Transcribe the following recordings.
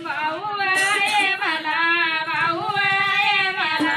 भाऊ आहे मला भाऊ आहे मला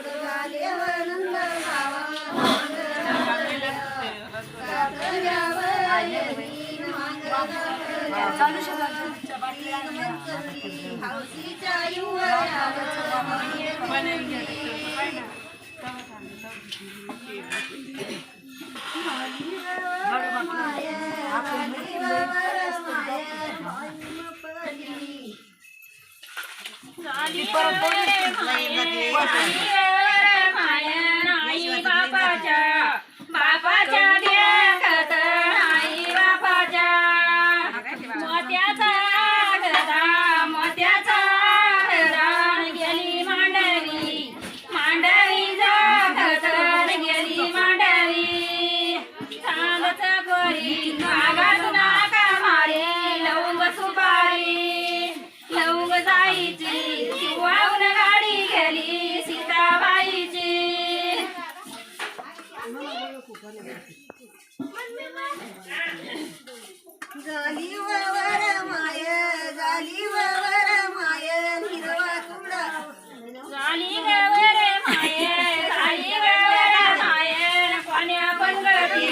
नहीं झाली वर माय झाली वर माय हिरवा तुला झाली वर माय झाली वर माय कोण्या पंगती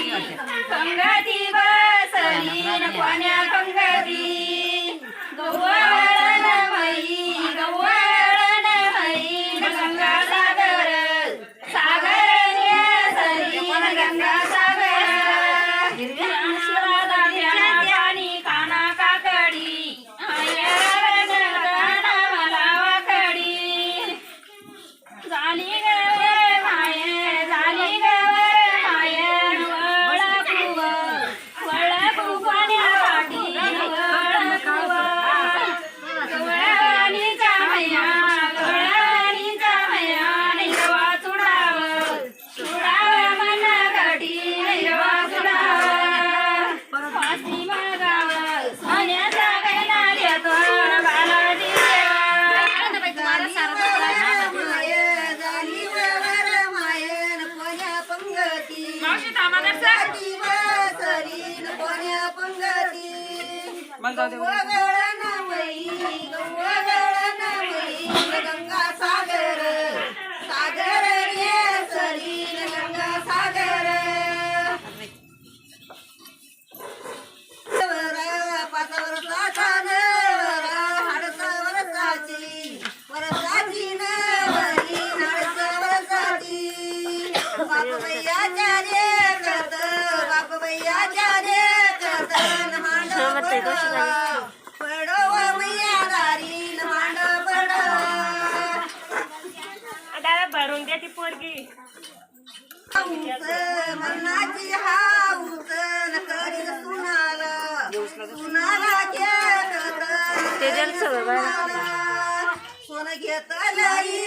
पंगती बसली कोण्या गंगा गंगा दादा भरून द्या ती पोरगी. मनाची हाऊस नकरी सुनाला सुनाला ते घेता नाही